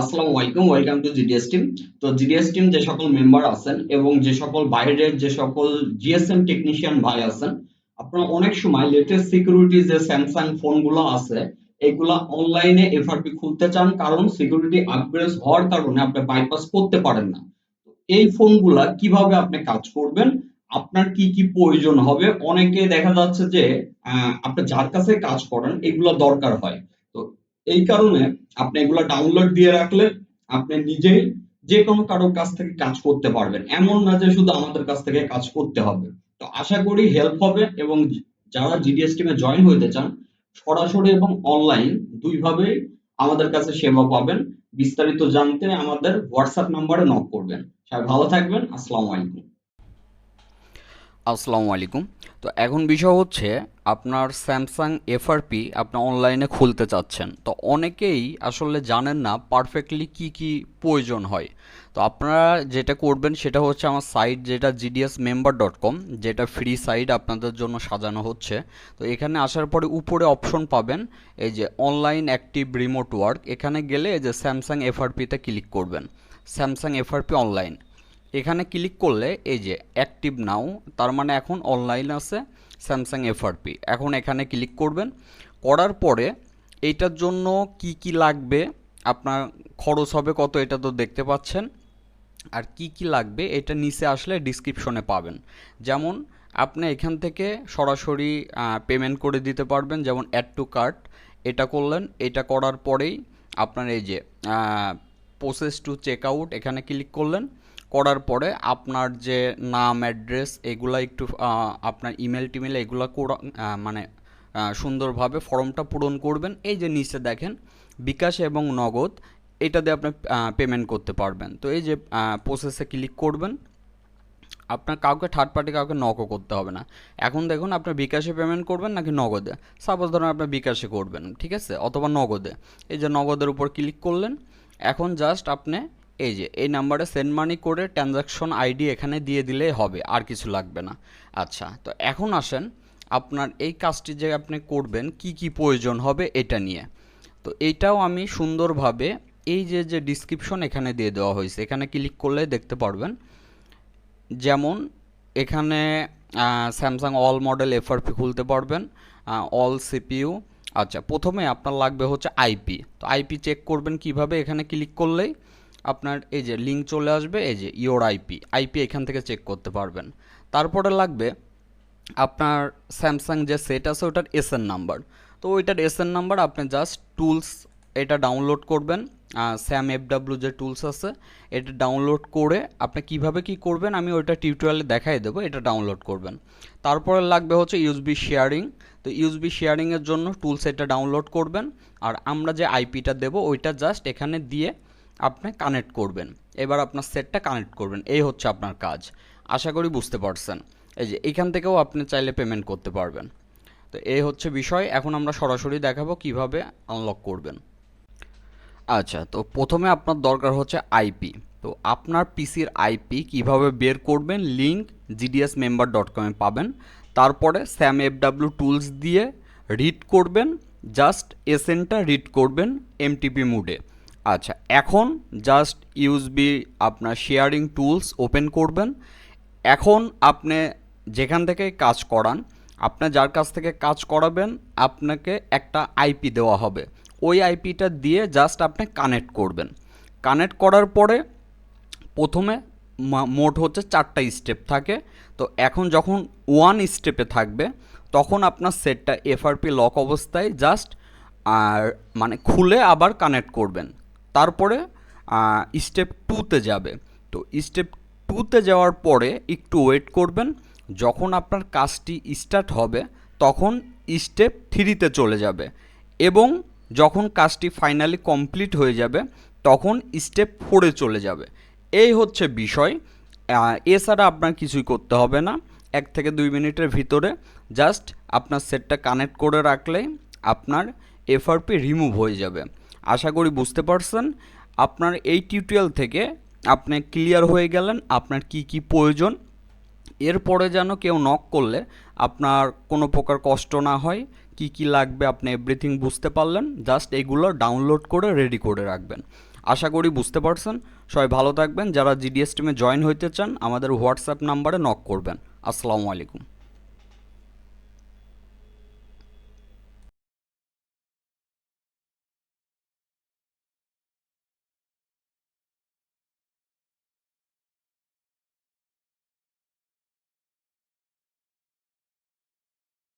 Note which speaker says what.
Speaker 1: আসসালামু আলাইকুম welcome to GDS team তো জিডিএস টিম যে সকল মেম্বার আছেন এবং যে সকল বাইরের যে সকল জিএসএম টেকনিশিয়ান ভাই আছেন, আপনারা অনেক সময় লেটেস্ট সিকিউরিটি যে স্যামসাং ফোনগুলো আছে, এগুলা অনলাইনে এফআরপি খুলতে চান কারণ সিকিউরিটি আপগ্রেড হওয়ার কারণে আপনি বাইপাস করতে পারেন না। এই ফোনগুলা কীভাবে আপনি কাজ করবেন, আপনার কি কি প্রয়োজন হবে, অনেকে দেখা যাচ্ছে যে আপনি যার কাছে কাজ করেন, এগুলা দরকার হয়। তো এই কারণে আপনি এগুলা ডাউনলোড দিয়ে রাখলে আপনি নিজেই যে কোনো কারোর কাছ থেকে কাজ করতে পারবেন। এমন না যে শুধু আমাদের কাছ থেকে কাজ করতে হবে। তো আশা করি হেল্প হবে এবং যারা জিডিএস টিমে জয়েন হইতে চান, সরাসরি এবং অনলাইন দুইভাবেই আমাদের কাছে সেবা পাবেন। বিস্তারিত জানতে আমাদের হোয়াটসঅ্যাপ নাম্বারে নক করবেন। সবাই ভালো থাকবেন। আসসালামু আলাইকুম।
Speaker 2: আসসালামু আলাইকুম। তো এখন বিষয় হচ্ছে আপনার স্যামসাং এফআরপি আপনি অনলাইনে খুলতে চাচ্ছেন। তো অনেকেই আসলে জানেন না পারফেক্টলি কি কি প্রয়োজন হয়। তো আপনারা যেটা করবেন সেটা হচ্ছে আমার সাইট যেটা জিডিএস মেম্বার ডট কম যেটা ফ্রি সাইট আপনাদের জন্য সাজানো হচ্ছে। তো এখানে আসার পরে উপরে অপশন পাবেন, এই যে অনলাইন অ্যাক্টিভ রিমোট ওয়ার্ক এখানে গেলে এই যে স্যামসাং এফআরপিতে ক্লিক করবেন। স্যামসাং এফআরপি অনলাইন এখানে ক্লিক করলে এই যে অ্যাক্টিভ নাও তার মানে এখন অনলাইন আছে স্যামসাং এফআরপি এখন এখানে ক্লিক করবেন, করার পরে এইটার জন্য কি কি লাগবে, আপনার খরচ হবে কত এটা তো দেখতে পাচ্ছেন, আর কি কি লাগবে এটা নিচে আসলে ডিসক্রিপশনে পাবেন। যেমন আপনি এখান থেকে সরাসরি পেমেন্ট করে দিতে পারবেন, যেমন অ্যাড টু কার্ট এটা করলেন, এটা করার পরেই আপনার এই যে প্রসেস টু চেক আউট এখানে ক্লিক করলেন করার পরে আপনার যে নাম অ্যাড্রেস এগুলা একটু আপনার ইমেল টিমেল এগুলো মানে সুন্দরভাবে ফর্মটা পূরণ করবেন। এই যে নিচে দেখেন, বিকাশ এবং নগদ, এটা দিয়ে আপনি পেমেন্ট করতে পারবেন। তো এই যে প্রসেসে ক্লিক করবেন, আপনার কাউকে থার্ড পার্টি কাউকে নকও করতে হবে না। এখন দেখুন আপনার বিকাশে পেমেন্ট করবেন নাকি নগদে? সাপোজ ধরুন আপনার বিকাশে করবেন, ঠিক আছে? অথবা নগদে। এই যে নগদের উপর ক্লিক করলেন, এখন জাস্ট আপনি এই যে, এই নাম্বারে সেন্ড মানি করে ট্রানজাকশন আইডি এখানে দিয়ে দিলেই হবে, আর কিছু লাগবে না। আচ্ছা তো এখন আসেন, আপনার এই কাজটি যে আপনি করবেন, কি কি প্রয়োজন হবে এটা নিয়ে। তো এইটাও আমি সুন্দরভাবে এই যে যে ডিসক্রিপশন এখানে দিয়ে দেওয়া হয়েছে, এখানে ক্লিক করলে দেখতে পারবেন। যেমন, এখানে স্যামসাং অল মডেল এফআরপি খুলতে পারবেন অল সিপিইউ আচ্ছা প্রথমে আপনার লাগবে হচ্ছে আইপি তো আইপি চেক করবেন কীভাবে, এখানে ক্লিক করলেই। আপনার এই যে লিঙ্ক চলে আসবে, এই যে ইওর আইপি আইপি এখান থেকে চেক করতে পারবেন। তারপরে লাগবে আপনার স্যামসাং যে সেট আছে, ওটার এসএন নাম্বার তো ওইটার এসএন নাম্বার আপনি জাস্ট টুলস এটা ডাউনলোড করবেন স্যাম এফ এফডাব্লিউ যে টুলস আছে, এটা ডাউনলোড করে আপনি কীভাবে কি করবেন, আমি ওইটা টিউটোরিয়ালে দেখাই দেবো, এটা ডাউনলোড করবেন। তারপরে লাগবে হচ্ছে ইউএসবি শেয়ারিং তো ইউএসবি শেয়ারিংয়ের জন্য টুলস এটা ডাউনলোড করবেন। আর আমরা যে আইপিটা দেবো, ওইটা জাস্ট এখানে দিয়ে আপনি কানেক্ট করবেন। এবার আপনার সেটটা কানেক্ট করবেন। এই হচ্ছে আপনার কাজ। আশা করি বুঝতে পারছেন। এই যে, এখান থেকেও আপনি চাইলে পেমেন্ট করতে পারবেন। তো এই হচ্ছে বিষয়। এখন আমরা সরাসরি দেখাবো কীভাবে আনলক করবেন। আচ্ছা তো প্রথমে আপনার দরকার হচ্ছে আইপি তো আপনার পিসির আইপি কীভাবে বের করবেন? লিঙ্ক জিডিএস মেম্বার ডট কমে পাবেন। তারপরে স্যাম এফডাব্লিউ টুলস দিয়ে রিড করবেন। জাস্ট এসএনটা রিড করবেন এমটিপি মুডে আচ্ছা এখন জাস্ট ইউএসবি আপনার শেয়ারিং টুলস ওপেন করবেন। এখন আপনি যেখান থেকে কাজ করান, আপনি যার কাছ থেকে কাজ করাবেন, আপনাকে একটা আইপি দেওয়া হবে। ওই আইপিটা দিয়ে জাস্ট আপনি কানেক্ট করবেন। কানেক্ট করার পরে প্রথমে মোট হচ্ছে চারটা স্টেপ থাকে। তো এখন যখন ওয়ান স্টেপে থাকবে, তখন আপনার সেটটা এফআরপি লক অবস্থায় জাস্ট আর মানে খুলে আবার কানেক্ট করবেন। তারপরে স্টেপ টুতে যাবে। তো স্টেপ টুতে যাওয়ার পরে একটু ওয়েট করবেন। যখন আপনার কাজটি স্টার্ট হবে, তখন স্টেপ থ্রিতে চলে যাবে। এবং যখন কাজটি ফাইনালি কমপ্লিট হয়ে যাবে, তখন স্টেপ ফোরে চলে যাবে। এই হচ্ছে বিষয়। এছাড়া আপনার কিছুই করতে হবে না। এক থেকে দুই মিনিটের ভিতরে জাস্ট আপনার সেটটা কানেক্ট করে রাখলেই আপনার এফআরপি রিমুভ হয়ে যাবে। আশা করি বুঝতে পারছেন। আপনার এই টিউটোরিয়াল থেকে আপনি ক্লিয়ার হয়ে গেলেন আপনার কি কি প্রয়োজন। এরপরে যেন কেউ নক করলে আপনার কোনো প্রকার কষ্ট না হয়, কি কি লাগবে আপনি এভরিথিং বুঝতে পারলেন জাস্ট এগুলো ডাউনলোড করে রেডি করে রাখবেন। আশা করি বুঝতে পারছেন। সবাই ভালো থাকবেন। যারা জিডিএস টিমে জয়েন হইতে চান, আমাদের হোয়াটসঅ্যাপ নাম্বারে নক করবেন। আসসালামু আলাইকুম।